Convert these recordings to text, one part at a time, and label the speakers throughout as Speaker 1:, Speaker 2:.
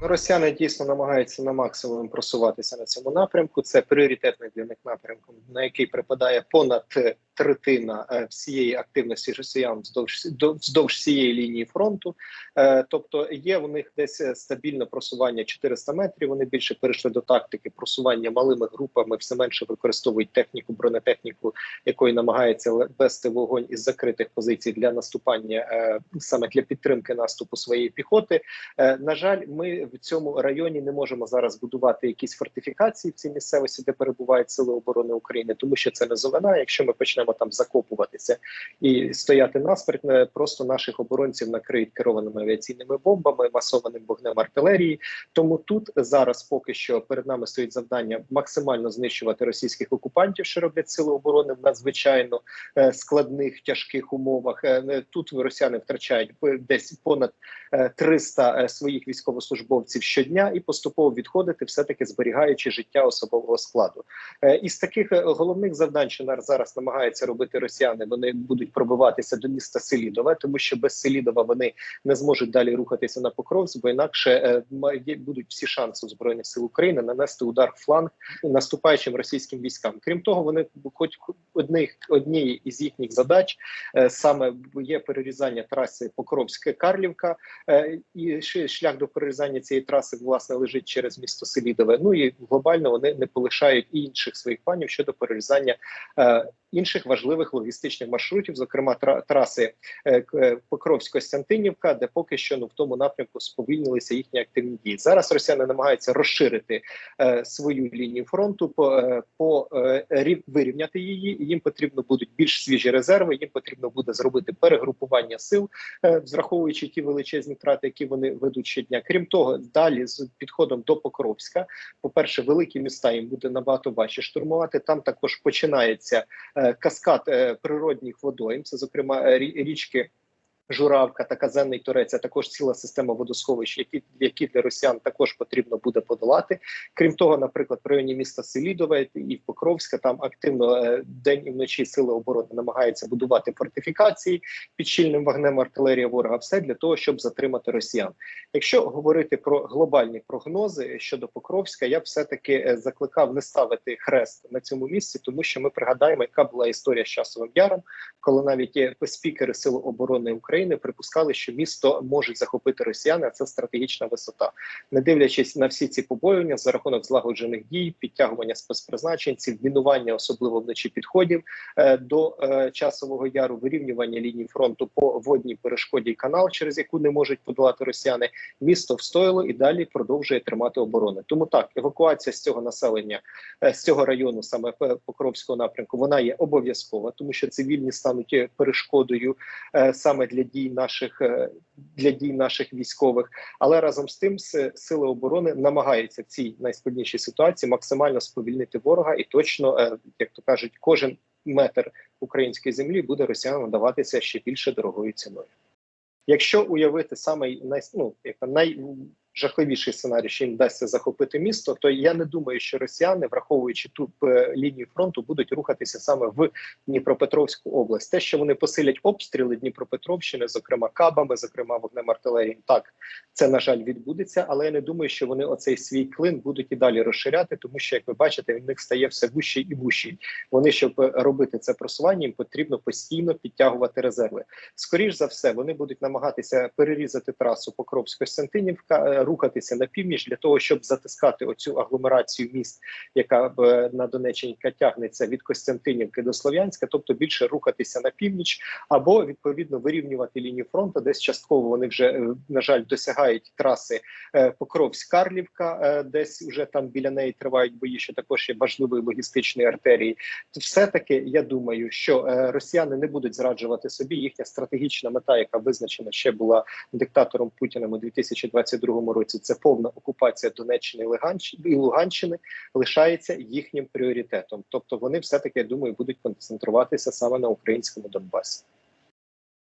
Speaker 1: Росіяни дійсно намагаються на максимум просуватися на цьому напрямку. Це пріоритетний для них напрямок, на який припадає понад е, третина е, всієї активності росіян вздовж до- вздовж всієї лінії фронту. Е, Тобто є у них десь е, стабільне просування 400 метрів. Вони більше перейшли до тактики просування малими групами, все менше використовують техніку, бронетехніку, якою намагається вести вогонь із закритих позицій для наступання саме для підтримки наступу своєї піхоти. На жаль, ми в цьому районі не можемо зараз будувати якісь фортифікації в цій місцевості, де перебувають сили оборони України, тому що це не зелена. Якщо ми почнемо там закопуватися і стояти насперед, е, просто наших оборонців накриють керованими авіаційними бомбами, масованим вогнем артилерії. Тому тут зараз поки що перед нами стоїть завдання максимально знищувати російських окупантів, що роблять сили оборони в надзвичайно е, складних тяжких умовах. Е, Тут росіяни втрачають десь понад е, 300 е, своїх військовослужбовців щодня і поступово відходити, все таки зберігаючи життя особового складу. Із таких головних завдань, що зараз намагаються робити росіяни, вони будуть пробиватися до міста Селідове, тому що без Селідова вони не зможуть далі рухатися на Покровськ, бо інакше е, будуть всі шанси у збройних сил України нанести удар в фланг наступаючим російським військам. Крім того, вони хоч одних однієї із їхніх задач е, саме є перерізання траси Покровське-Карлівка, е, і шлях до перерізання цієї траси власне лежить через місто Селідове. Ну і глобально вони не полишають і інших своїх планів щодо перерізання інших важливих логістичних маршрутів, зокрема тра- траси е, е, Покровськ-Костянтинівка, де поки що ну в тому напрямку сповільнилися їхні активні дії. Зараз росіяни намагаються розширити е, свою лінію фронту, по, е, по е, вирівняти її. Їм потрібно будуть більш свіжі резерви. Їм потрібно буде зробити перегрупування сил, е, враховуючи ті величезні втрати, які вони ведуть щодня. Крім того, далі з підходом до Покровська, по перше, великі міста їм буде набагато важче штурмувати. Там також починається каскад е, природних водойм. Це зокрема е, рі- річки. Журавка та Казенний Торець, а також ціла система водосховищ, які, які для росіян також потрібно буде подолати. Крім того, наприклад, в районі міста Селідове і Покровська там активно е, день і вночі сили оборони намагаються будувати фортифікації під щільним вогнем артилерія ворога. Все для того, щоб затримати росіян. Якщо говорити про глобальні прогнози щодо Покровська, я б все таки е, закликав не ставити хрест на цьому місці, тому що ми пригадаємо, яка була історія з часовим яром, коли навіть е, спікери Сил оборони України припускали, що місто можуть захопити росіяни. а Це стратегічна висота, не дивлячись на всі ці побоювання за рахунок злагоджених дій, підтягування спецпризначенців, мінування, особливо вночі підходів е, до е, часового яру, вирівнювання лінії фронту по водній перешкоді і канал, через яку не можуть подолати росіяни. Місто встояло і далі продовжує тримати оборони. Тому так евакуація з цього населення е, з цього району, саме Покровського напрямку, вона є обов'язкова, тому що цивільні стануть перешкодою е, саме для дій наших е, для дій наших військових. Але разом з тим сили оборони намагаються в цій найскладнішій ситуації максимально сповільнити ворога, і точно, е, як то кажуть, кожен метр української землі буде росіянам даватися ще більше дорогою ціною. Якщо уявити саме най, ну, як там, найжахливіший сценарій, що їм вдасться захопити місто, то я не думаю, що росіяни, враховуючи ту е, лінію фронту, будуть рухатися саме в Дніпропетровську область. Те, що вони посилять обстріли Дніпропетровщини, зокрема кабами, зокрема вогнем артилерії, так це на жаль відбудеться, але я не думаю, що вони оцей свій клин будуть і далі розширяти, тому що, як ви бачите, в них стає все вущий і вущий. Вони, щоб е, робити це просування, їм потрібно постійно підтягувати резерви. Скоріш за все, вони будуть намагатися перерізати трасу Покровськ-Костянтинівка, е, рухатися на північ для того, щоб затискати оцю агломерацію міст, яка е, на Донеччині тягнеться від Костянтинівки до Слов'янська, тобто більше рухатися на північ, або відповідно вирівнювати лінію фронту. Десь частково вони вже е, на жаль досягають траси е, Покровськ-Карлівка, десь вже там біля неї тривають бої, що також є важливою логістичною артерією. Все таки я думаю, що росіяни не будуть зраджувати собі. Їхня стратегічна мета, яка визначена ще була диктатором Путіним у 2022 році. Це повна окупація Донеччини і Луганщини лишається їхнім пріоритетом. Тобто вони все таки я думаю будуть концентруватися саме на українському Донбасі.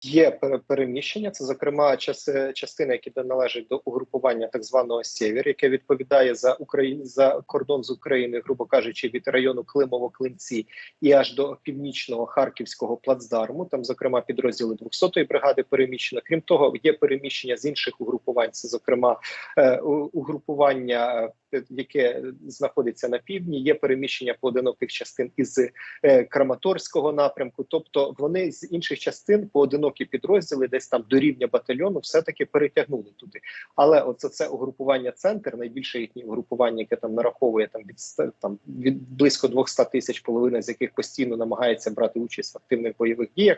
Speaker 1: Є переміщення, це зокрема час- частина, які належать до угрупування так званого Сєвєр, яке відповідає за Україну за кордон з Україною, грубо кажучи, від району Климово-Клинці і аж до північного харківського плацдарму. Там, зокрема, підрозділи 200-ї бригади переміщено. Крім того, є переміщення з інших угрупувань. угрупувань. Це зокрема е, угрупування, е, яке знаходиться на півдні. Є переміщення поодиноких частин із е, Краматорського напрямку. Тобто вони з інших частин поодинокі підрозділи, десь там до рівня батальйону, все таки перетягнули туди. Але оце це угрупування центр, найбільше їхнє угрупування, яке там нараховує там від там від близько 200 тисяч, половина з яких постійно намагається брати участь в активних бойових діях.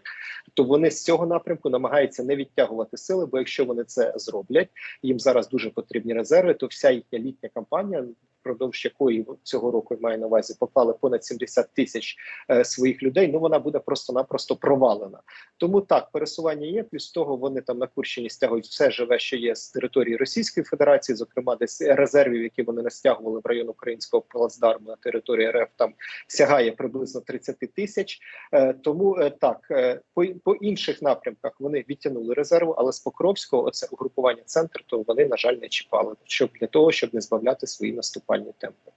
Speaker 1: То вони з цього напрямку намагаються не відтягувати сили, бо якщо вони це зроблять, їм зараз дуже потрібні резерви, то вся їхня літня кампанія. Yeah. Впродовж якої цього року маю на увазі поклали понад 70 тисяч е, своїх людей. Ну вона буде просто-напросто провалена. Тому так пересування є. Плюс того вони там на Курщині стягують все живе, що є з території Російської Федерації, зокрема, десь резервів, які вони не стягували в район українського плацдарму на території РФ, там сягає приблизно 30 тисяч. Е, тому е, так е, по, по інших напрямках вони відтягнули резерву, але з Покровського, оце угрупування центр, то вони на жаль не чіпали, щоб для того, щоб не збавляти свої наступальні темпи.